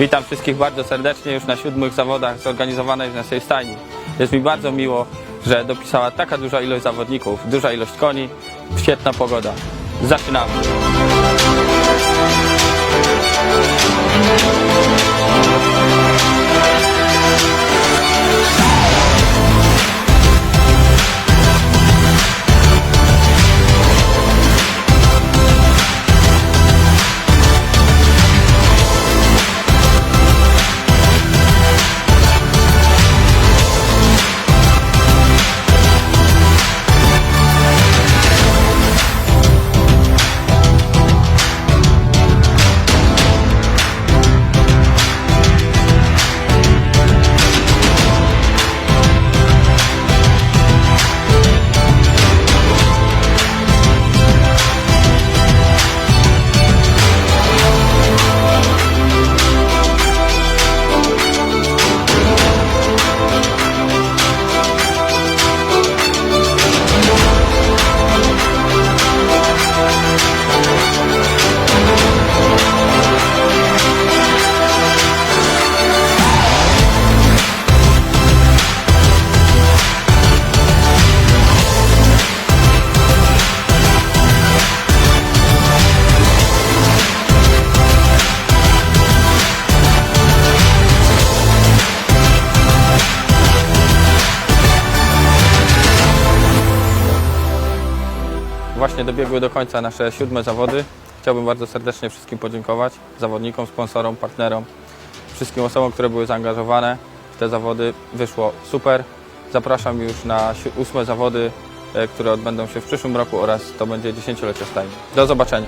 Witam wszystkich bardzo serdecznie już na siódmych zawodach zorganizowanych w naszej stajni. Jest mi bardzo miło, że dopisała taka duża ilość zawodników, duża ilość koni, świetna pogoda. Zaczynamy! Właśnie dobiegły do końca nasze siódme zawody. Chciałbym bardzo serdecznie wszystkim podziękować, zawodnikom, sponsorom, partnerom, wszystkim osobom, które były zaangażowane w te zawody. Wyszło super. Zapraszam już na ósme zawody, e, które odbędą się w przyszłym roku oraz to będzie dziesięciolecie stajni. Do zobaczenia.